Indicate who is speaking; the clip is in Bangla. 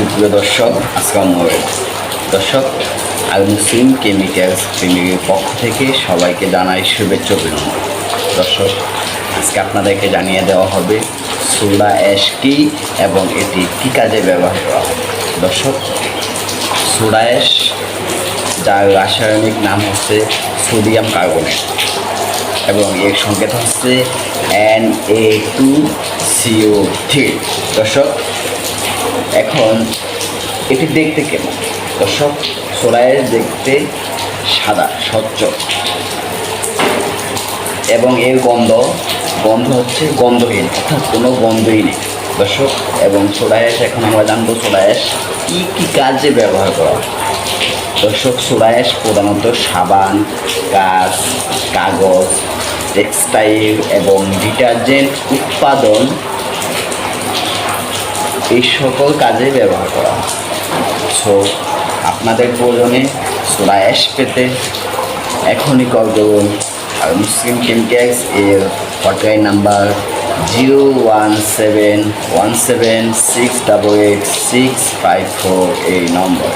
Speaker 1: সুপ্রিয় দর্শক, আসসালামু আলাইকুম। দর্শক আল মুসলিম কেমিক্যালস ক্লিনিকের পক্ষ থেকে সবাইকে জানাই শুভেচ্ছা অভিনন্দন। দর্শক, আজকে আপনাদেরকে জানিয়ে দেওয়া হবে সোডা অ্যাশ কি এবং এটি কী কাজে ব্যবহার করা হয়? দর্শক সোডা অ্যাশ যার রাসায়নিক নাম হচ্ছে সোডিয়াম কার্বনেট এবং এর সংকেত হচ্ছে N A two C O three দর্শক এখন এটি দেখতে কেমন? দর্শক সোলায়ের দেখতে সাদা, স্বচ্ছ। এবং এর গন্ধ গন্ধ হচ্ছে গন্ধহীন, অর্থাৎ কোনো গন্ধই নেই। দর্শক, এবং সোডায়াস এখন আমরা জানব সোডায়াস কী কী কাজে ব্যবহার করা দর্শক সোডায়াস প্রধানত সাবান, কাজ, কাগজ, টেক্সটাইল এবং ডিটারজেন্ট উৎপাদন এই সকল কাজে ব্যবহার করা হয়। সো আপনাদের প্রয়োজনে সোনা অ্যাশ পেতে এখনই কল করুন। আর মুসলিম কেমিক্যাক্স এর hotline number zero one seven one seven six double eight six five four এই নম্বর।